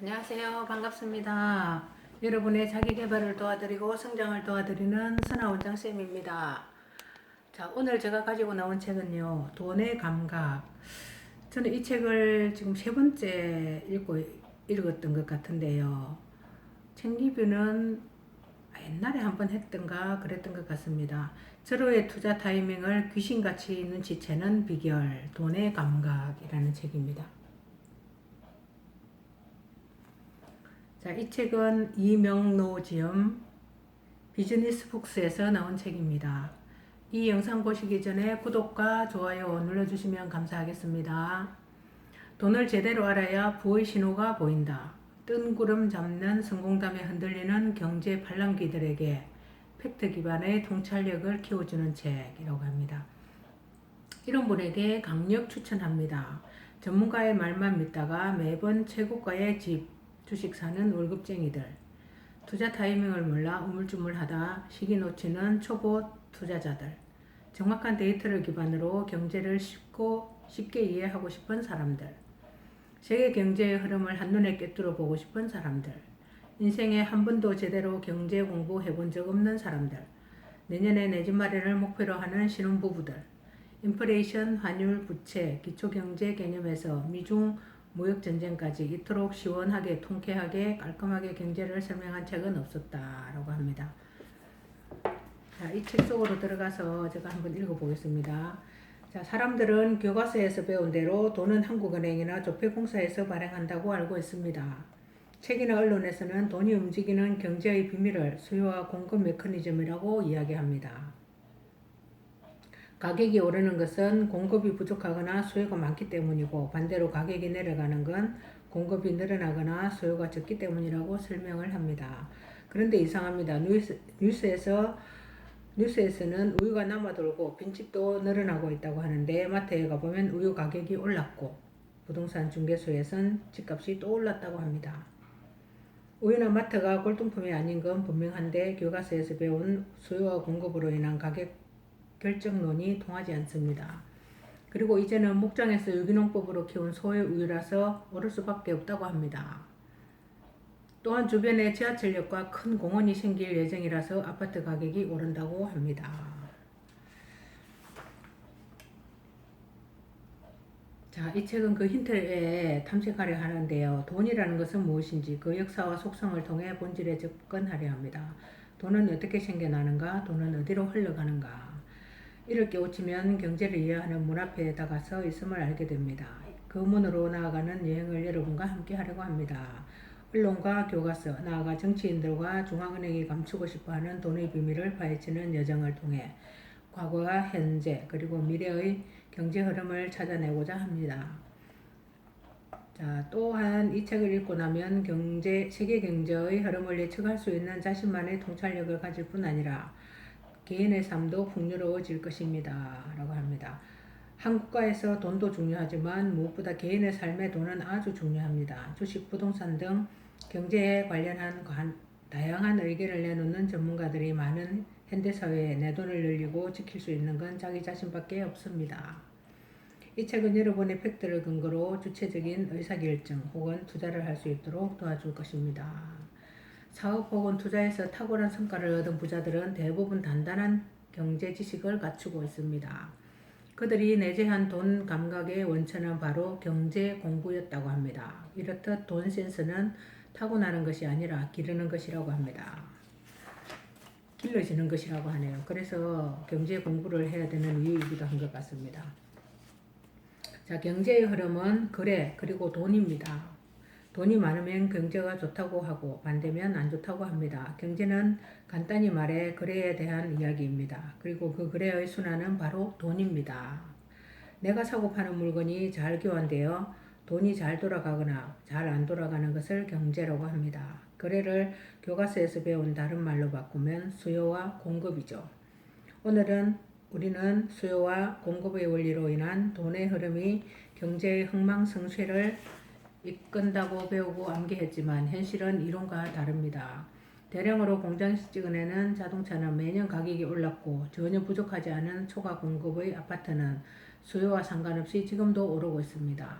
안녕하세요. 반갑습니다. 여러분의 자기 개발을 도와드리고 성장을 도와드리는 선아원장 쌤입니다. 자, 오늘 제가 가지고 나온 책은요. 돈의 감각. 저는 이 책을 지금 세 번째 읽고 읽었던 것 같은데요. 책 리뷰는 옛날에 한 번 했던가 그랬던 것 같습니다. 절호의 투자 타이밍을 귀신같이 눈치채는 비결, 돈의 감각이라는 책입니다. 자, 이 책은 이명노 지음 비즈니스 북스에서 나온 책입니다. 이 영상 보시기 전에 구독과 좋아요 눌러주시면 감사하겠습니다. 돈을 제대로 알아야 부의 신호가 보인다. 뜬 구름 잡는 성공담에 흔들리는 경제 팔랑귀들에게 팩트 기반의 통찰력을 키워주는 책이라고 합니다. 이런 분에게 강력 추천합니다. 전문가의 말만 믿다가 매번 최고가의 집, 주식 사는 월급쟁이들, 투자 타이밍을 몰라 우물쭈물하다 시기 놓치는 초보 투자자들, 정확한 데이터를 기반으로 경제를 쉽고 쉽게 이해하고 싶은 사람들, 세계 경제의 흐름을 한눈에 꿰뚫어 보고 싶은 사람들, 인생에 한 번도 제대로 경제 공부해 본 적 없는 사람들, 내년에 내 집 마련을 목표로 하는 신혼부부들, 인플레이션, 환율, 부채, 기초경제 개념에서 미중 무역 전쟁까지 이토록 시원하게 통쾌하게 깔끔하게 경제를 설명한 책은 없었다라고 합니다. 자, 이 책 속으로 들어가서 제가 한번 읽어보겠습니다. 자, 사람들은 교과서에서 배운 대로 돈은 한국은행이나 조폐공사에서 발행한다고 알고 있습니다. 책이나 언론에서는 돈이 움직이는 경제의 비밀을 수요와 공급 메커니즘이라고 이야기합니다. 가격이 오르는 것은 공급이 부족하거나 수요가 많기 때문이고 반대로 가격이 내려가는 건 공급이 늘어나거나 수요가 적기 때문이라고 설명을 합니다. 그런데 이상합니다. 뉴스, 뉴스에서 뉴스에서는 우유가 남아돌고 빈집도 늘어나고 있다고 하는데 마트에 가보면 우유 가격이 올랐고 부동산 중개소에선 집값이 또 올랐다고 합니다. 우유나 마트가 골동품이 아닌 건 분명한데 교과서에서 배운 수요와 공급으로 인한 가격 결정론이 통하지 않습니다. 그리고 이제는 목장에서 유기농법으로 키운 소의 우유라서 오를 수밖에 없다고 합니다. 또한 주변에 지하철역과 큰 공원이 생길 예정이라서 아파트 가격이 오른다고 합니다. 자, 이 책은 그 힌트에 탐색하려 하는데요. 돈이라는 것은 무엇인지 그 역사와 속성을 통해 본질에 접근하려 합니다. 돈은 어떻게 생겨나는가? 돈은 어디로 흘러가는가? 이를 깨우치면 경제를 이해하는 문 앞에 다가서 있음을 알게 됩니다. 그 문으로 나아가는 여행을 여러분과 함께 하려고 합니다. 언론과 교과서, 나아가 정치인들과 중앙은행이 감추고 싶어하는 돈의 비밀을 파헤치는 여정을 통해 과거와 현재 그리고 미래의 경제 흐름을 찾아내고자 합니다. 자, 또한 이 책을 읽고 나면 경제, 세계 경제의 흐름을 예측할 수 있는 자신만의 통찰력을 가질 뿐 아니라 개인의 삶도 풍요로워질 것입니다. 라고 합니다. 한국가에서 돈도 중요하지만 무엇보다 개인의 삶의 돈은 아주 중요합니다. 주식, 부동산 등 경제에 관련한 관, 다양한 의견을 내놓는 전문가들이 많은 현대사회에 내 돈을 늘리고 지킬 수 있는 건 자기 자신밖에 없습니다. 이 책은 여러분의 팩트를 근거로 주체적인 의사결정 혹은 투자를 할 수 있도록 도와줄 것입니다. 사업 혹은 투자에서 탁월한 성과를 얻은 부자들은 대부분 단단한 경제 지식을 갖추고 있습니다. 그들이 내재한 돈 감각의 원천은 바로 경제 공부였다고 합니다. 이렇듯 돈 센스는 타고나는 것이 아니라 기르는 것이라고 합니다. 길러지는 것이라고 하네요. 그래서 경제 공부를 해야 되는 이유이기도 한 것 같습니다. 자, 경제의 흐름은 거래 그리고 돈입니다. 돈이 많으면 경제가 좋다고 하고 반대면 안 좋다고 합니다. 경제는 간단히 말해 거래에 대한 이야기입니다. 그리고 그 거래의 순환은 바로 돈입니다. 내가 사고 파는 물건이 잘 교환되어 돈이 잘 돌아가거나 잘 안 돌아가는 것을 경제라고 합니다. 거래를 교과서에서 배운 다른 말로 바꾸면 수요와 공급이죠. 오늘은 우리는 수요와 공급의 원리로 인한 돈의 흐름이 경제의 흥망성쇠를 이끈다고 배우고 암기했지만 현실은 이론과 다릅니다. 대량으로 공장에서 찍어내는 자동차는 매년 가격이 올랐고 전혀 부족하지 않은 초과 공급의 아파트는 수요와 상관없이 지금도 오르고 있습니다.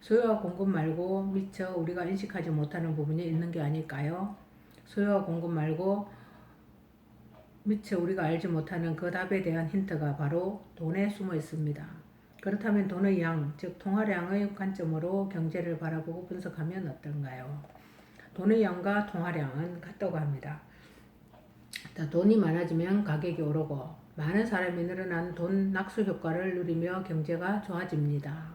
수요와 공급 말고 미처 우리가 인식하지 못하는 부분이 있는 게 아닐까요? 수요와 공급 말고 미처 우리가 알지 못하는 그 답에 대한 힌트가 바로 돈에 숨어 있습니다. 그렇다면 돈의 양, 즉 통화량의 관점으로 경제를 바라보고 분석하면 어떤가요? 돈의 양과 통화량은 같다고 합니다. 자, 돈이 많아지면 가격이 오르고 많은 사람이 늘어난 돈 낙수 효과를 누리며 경제가 좋아집니다.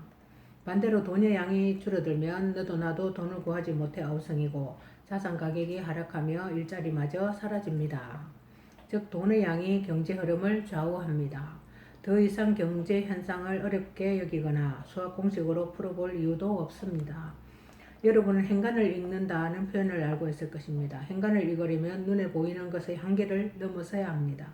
반대로 돈의 양이 줄어들면 너도 나도 돈을 구하지 못해 아우성이고 자산 가격이 하락하며 일자리마저 사라집니다. 즉 돈의 양이 경제 흐름을 좌우합니다. 더 이상 경제 현상을 어렵게 여기거나 수학 공식으로 풀어볼 이유도 없습니다. 여러분은 행간을 읽는다는 표현을 알고 있을 것입니다. 행간을 읽으려면 눈에 보이는 것의 한계를 넘어서야 합니다.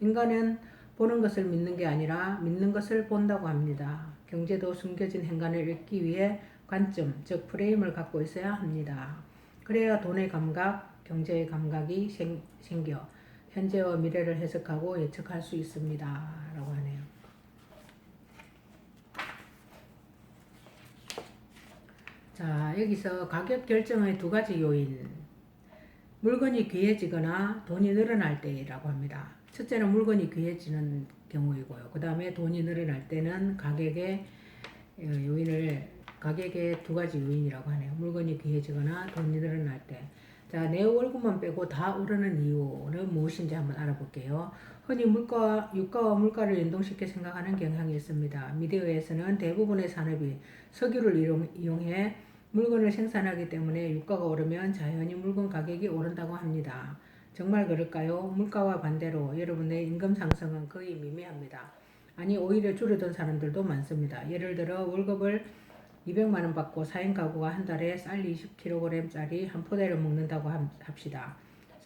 인간은 보는 것을 믿는 게 아니라 믿는 것을 본다고 합니다. 경제도 숨겨진 행간을 읽기 위해 관점, 즉 프레임을 갖고 있어야 합니다. 그래야 돈의 감각, 경제의 감각이 생, 생겨 현재와 미래를 해석하고 예측할 수 있습니다. 라고 하네요. 자, 여기서 가격 결정의 두 가지 요인. 물건이 귀해지거나 돈이 늘어날 때라고 합니다. 첫째는 물건이 귀해지는 경우이고요. 그 다음에 돈이 늘어날 때는 가격의 어, 요인을 가격의 두 가지 요인이라고 하네요. 물건이 귀해지거나 돈이 늘어날 때. 자, 내 월급만 빼고 다 오르는 이유는 무엇인지 한번 알아볼게요. 흔히 물가, 유가와 물가를 연동시켜 생각하는 경향이 있습니다. 미디어에서는 대부분의 산업이 석유를 이용, 이용해 물건을 생산하기 때문에 유가가 오르면 자연히 물건 가격이 오른다고 합니다. 정말 그럴까요? 물가와 반대로 여러분의 임금 상승은 거의 미미합니다. 아니 오히려 줄어든 사람들도 많습니다. 예를 들어 월급을 200만 원 받고 4인 가구가 한 달에 쌀 20kg짜리 한 포대를 먹는다고 합시다.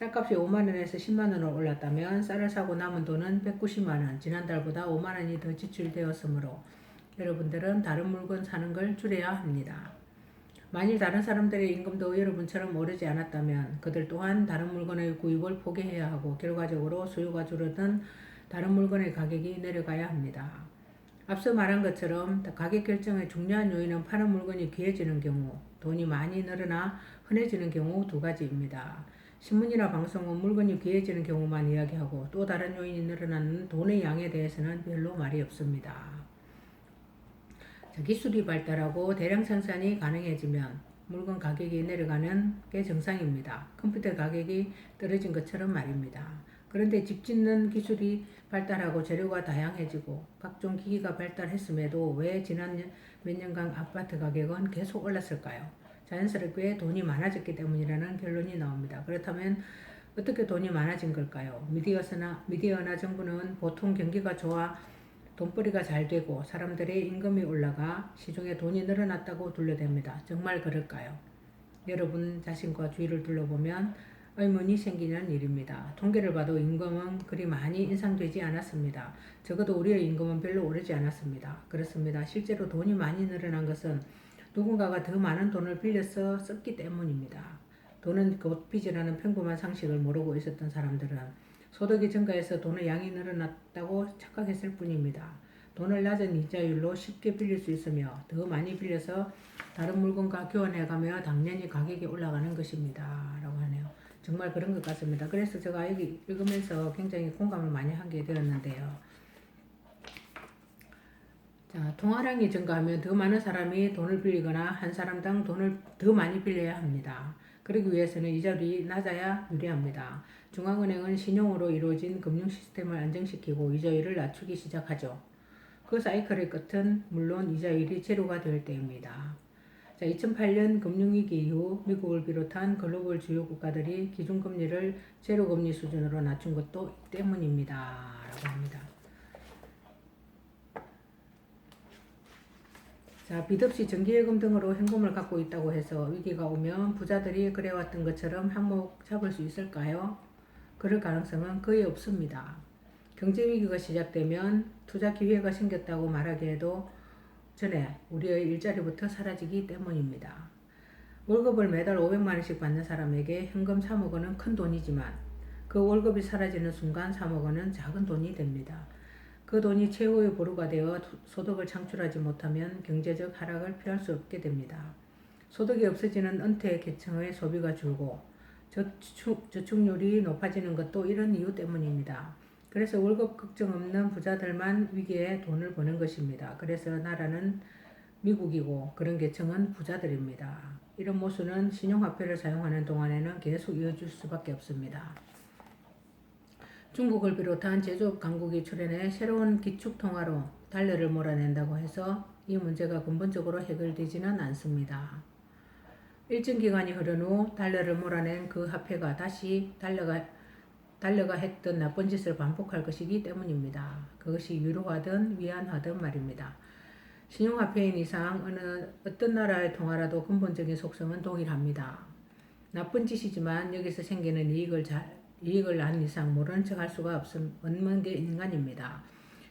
쌀값이 5만 원에서 10만 원을 올랐다면 쌀을 사고 남은 돈은 190만 원, 지난달보다 5만 원이 더 지출되었으므로 여러분들은 다른 물건 사는 걸 줄여야 합니다. 만일 다른 사람들의 임금도 여러분처럼 오르지 않았다면 그들 또한 다른 물건의 구입을 포기해야 하고 결과적으로 수요가 줄어든 다른 물건의 가격이 내려가야 합니다. 앞서 말한 것처럼 가격 결정의 중요한 요인은 파는 물건이 귀해지는 경우, 돈이 많이 늘어나 흔해지는 경우 두 가지입니다. 신문이나 방송은 물건이 귀해지는 경우만 이야기하고 또 다른 요인이 늘어나는 돈의 양에 대해서는 별로 말이 없습니다. 기술이 발달하고 대량 생산이 가능해지면 물건 가격이 내려가는 게 정상입니다. 컴퓨터 가격이 떨어진 것처럼 말입니다. 그런데 집 짓는 기술이 발달하고 재료가 다양해지고 각종 기기가 발달했음에도 왜 지난 몇 년간 아파트 가격은 계속 올랐을까요? 자연스럽게 돈이 많아졌기 때문이라는 결론이 나옵니다. 그렇다면 어떻게 돈이 많아진 걸까요? 미디어나, 미디어나 정부는 보통 경기가 좋아 돈벌이가 잘 되고 사람들의 임금이 올라가 시중에 돈이 늘어났다고 둘러댑니다. 정말 그럴까요? 여러분 자신과 주위를 둘러보면 의문이 생기는 일입니다. 통계를 봐도 임금은 그리 많이 인상되지 않았습니다. 적어도 우리의 임금은 별로 오르지 않았습니다. 그렇습니다. 실제로 돈이 많이 늘어난 것은 누군가가 더 많은 돈을 빌려서 썼기 때문입니다. 돈은 곧 빚이라는 평범한 상식을 모르고 있었던 사람들은 소득이 증가해서 돈의 양이 늘어났다고 착각했을 뿐입니다. 돈을 낮은 이자율로 쉽게 빌릴 수 있으며 더 많이 빌려서 다른 물건과 교환해가며 당연히 가격이 올라가는 것입니다. 라고 하네요. 정말 그런 것 같습니다. 그래서 제가 여기 읽으면서 굉장히 공감을 많이 하게 되었는데요. 자, 통화량이 증가하면 더 많은 사람이 돈을 빌리거나 한 사람당 돈을 더 많이 빌려야 합니다. 그러기 위해서는 이자율이 낮아야 유리합니다. 중앙은행은 신용으로 이루어진 금융 시스템을 안정시키고 이자율을 낮추기 시작하죠. 그 사이클의 끝은 물론 이자율이 제로가 될 때입니다. 자, 2008년 금융위기 이후 미국을 비롯한 글로벌 주요 국가들이 기준금리를 제로금리 수준으로 낮춘 것도 때문입니다. 라고 합니다. 자, 빚 없이 정기예금 등으로 현금을 갖고 있다고 해서 위기가 오면 부자들이 그래왔던 것처럼 한몫 잡을 수 있을까요? 그럴 가능성은 거의 없습니다. 경제 위기가 시작되면 투자 기회가 생겼다고 말하기에도 전에 우리의 일자리부터 사라지기 때문입니다. 월급을 매달 500만 원씩 받는 사람에게 현금 3억 원은 큰 돈이지만 그 월급이 사라지는 순간 3억 원은 작은 돈이 됩니다. 그 돈이 최후의 보루가 되어 소득을 창출하지 못하면 경제적 하락을 피할 수 없게 됩니다. 소득이 없어지는 은퇴 계층의 소비가 줄고 저축, 저축률이 높아지는 것도 이런 이유 때문입니다. 그래서 월급 걱정 없는 부자들만 위기에 돈을 버는 것입니다. 그래서 나라는 미국이고 그런 계층은 부자들입니다. 이런 모순은 신용화폐를 사용하는 동안에는 계속 이어질 수밖에 없습니다. 중국을 비롯한 제조업 강국이 출현해 새로운 기축 통화로 달러를 몰아낸다고 해서 이 문제가 근본적으로 해결되지는 않습니다. 일정 기간이 흐른 후 달러를 몰아낸 그 화폐가 다시 달러가 달러가 했던 나쁜 짓을 반복할 것이기 때문입니다. 그것이 유로화든 위안화든 말입니다. 신용화폐인 이상 어느 어떤 나라의 통화라도 근본적인 속성은 동일합니다. 나쁜 짓이지만 여기서 생기는 이익을 잘 이익을 난 이상 모르는 척 할 수가 없음, 없는 게 인간입니다.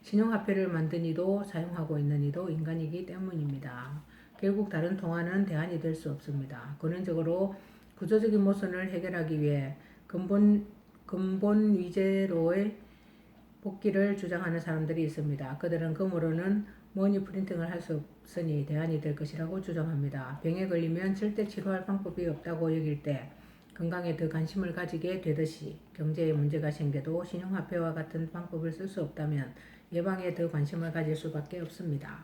신용화폐를 만든 이도 사용하고 있는 이도 인간이기 때문입니다. 결국 다른 통화는 대안이 될 수 없습니다. 근원적으로 구조적인 모순을 해결하기 위해 근본 근본 위제로의 복귀를 주장하는 사람들이 있습니다. 그들은 금으로는 머니 프린팅을 할 수 없으니 대안이 될 것이라고 주장합니다. 병에 걸리면 절대 치료할 방법이 없다고 여길 때 건강에 더 관심을 가지게 되듯이 경제에 문제가 생겨도 신용화폐와 같은 방법을 쓸 수 없다면 예방에 더 관심을 가질 수밖에 없습니다.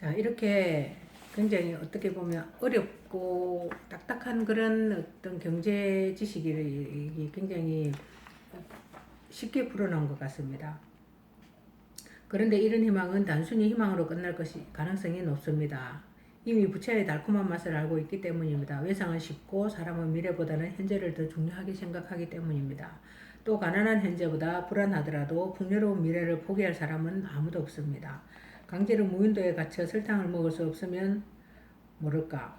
자, 이렇게 굉장히 어떻게 보면 어렵고 딱딱한 그런 어떤 경제 지식이 굉장히 쉽게 풀어놓은 것 같습니다. 그런데 이런 희망은 단순히 희망으로 끝날 것이 가능성이 높습니다. 이미 부채의 달콤한 맛을 알고 있기 때문입니다. 외상은 쉽고 사람은 미래보다는 현재를 더 중요하게 생각하기 때문입니다. 또 가난한 현재보다 불안하더라도 풍요로운 미래를 포기할 사람은 아무도 없습니다. 강제로 무인도에 갇혀 설탕을 먹을 수 없으면 모를까.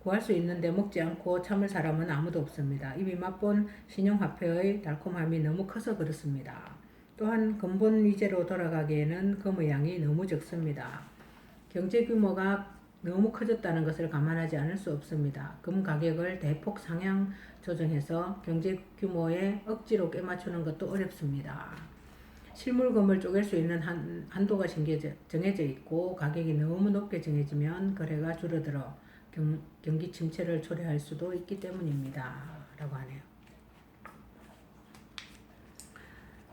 구할 수 있는데 먹지 않고 참을 사람은 아무도 없습니다. 이미 맛본 신용화폐의 달콤함이 너무 커서 그렇습니다. 또한 근본 위제로 돌아가기에는 금의 양이 너무 적습니다. 경제 규모가 너무 커졌다는 것을 감안하지 않을 수 없습니다. 금 가격을 대폭 상향 조정해서 경제 규모에 억지로 꿰맞추는 것도 어렵습니다. 실물금을 쪼갤 수 있는 한, 한도가 정해져, 정해져 있고 가격이 너무 높게 정해지면 거래가 줄어들어 경, 경기 침체를 초래할 수도 있기 때문입니다. 라고 하네요.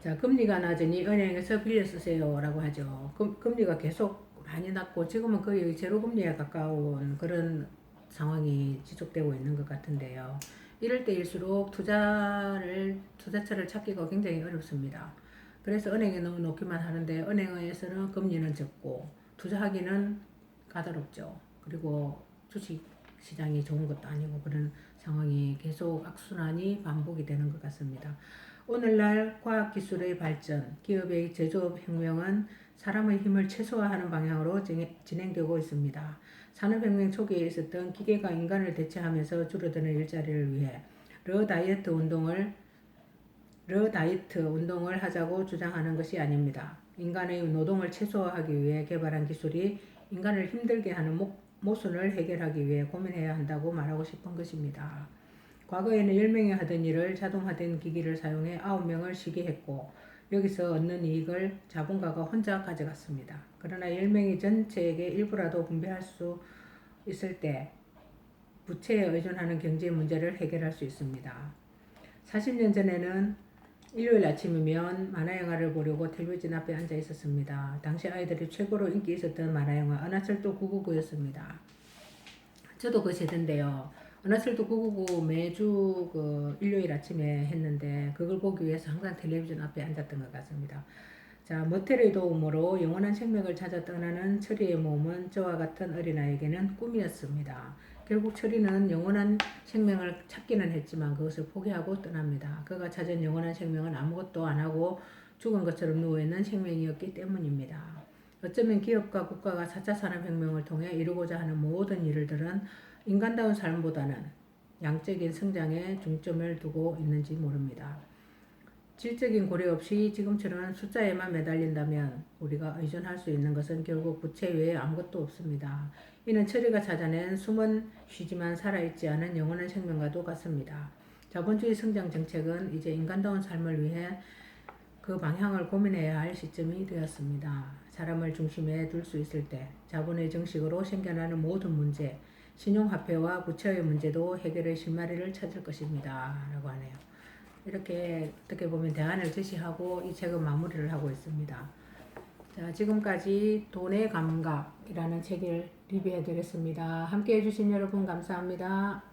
자, 금리가 낮으니 은행에서 빌려 쓰세요. 라고 하죠. 금, 금리가 계속 많이 낮고 지금은 거의 제로금리에 가까운 그런 상황이 지속되고 있는 것 같은데요. 이럴 때일수록 투자를, 투자처를 찾기가 굉장히 어렵습니다. 그래서 은행에 너무 놓기만 하는데 은행에서는 금리는 적고 투자하기는 까다롭죠. 그리고 주식 시장이 좋은 것도 아니고 그런 상황이 계속 악순환이 반복이 되는 것 같습니다. 오늘날 과학기술의 발전, 기업의 제조업 혁명은 사람의 힘을 최소화하는 방향으로 진행되고 있습니다. 산업혁명 초기에 있었던 기계가 인간을 대체하면서 줄어드는 일자리를 위해 러 다이어트 운동을 러 다이트 운동을 하자고 주장하는 것이 아닙니다. 인간의 노동을 최소화하기 위해 개발한 기술이 인간을 힘들게 하는 모, 모순을 해결하기 위해 고민해야 한다고 말하고 싶은 것입니다. 과거에는 10명이 하던 일을 자동화된 기기를 사용해 9명을 쉬게 했고 여기서 얻는 이익을 자본가가 혼자 가져갔습니다. 그러나 10명이 전체에게 일부라도 분배할 수 있을 때 부채에 의존하는 경제 문제를 해결할 수 있습니다. 40년 전에는 일요일 아침이면 만화영화를 보려고 텔레비전 앞에 앉아 있었습니다. 당시 아이들이 최고로 인기 있었던 만화영화 은하철도 999였습니다. 저도 그 세대인데요. 은하철도 999 매주 그 일요일 아침에 했는데 그걸 보기 위해서 항상 텔레비전 앞에 앉았던 것 같습니다. 자, 모텔의 도움으로 영원한 생명을 찾아 떠나는 철이의 몸은 저와 같은 어린아이에게는 꿈이었습니다. 결국 철이는 영원한 생명을 찾기는 했지만 그것을 포기하고 떠납니다. 그가 찾은 영원한 생명은 아무것도 안 하고 죽은 것처럼 누워있는 생명이었기 때문입니다. 어쩌면 기업과 국가가 4차 산업혁명을 통해 이루고자 하는 모든 일들은 인간다운 삶보다는 양적인 성장에 중점을 두고 있는지 모릅니다. 질적인 고려 없이 지금처럼 숫자에만 매달린다면 우리가 의존할 수 있는 것은 결국 부채 외에 아무것도 없습니다. 이는 처리가 찾아낸 숨은 쉬지만 살아있지 않은 영원한 생명과도 같습니다. 자본주의 성장 정책은 이제 인간다운 삶을 위해 그 방향을 고민해야 할 시점이 되었습니다. 사람을 중심에 둘 수 있을 때 자본의 정식으로 생겨나는 모든 문제, 신용화폐와 부채의 문제도 해결의 실마리를 찾을 것입니다. 라고 하네요. 이렇게 어떻게 보면 대안을 제시하고 이 책은 마무리를 하고 있습니다. 자, 지금까지 돈의 감각이라는 책을 리뷰해 드렸습니다. 함께 해주신 여러분 감사합니다.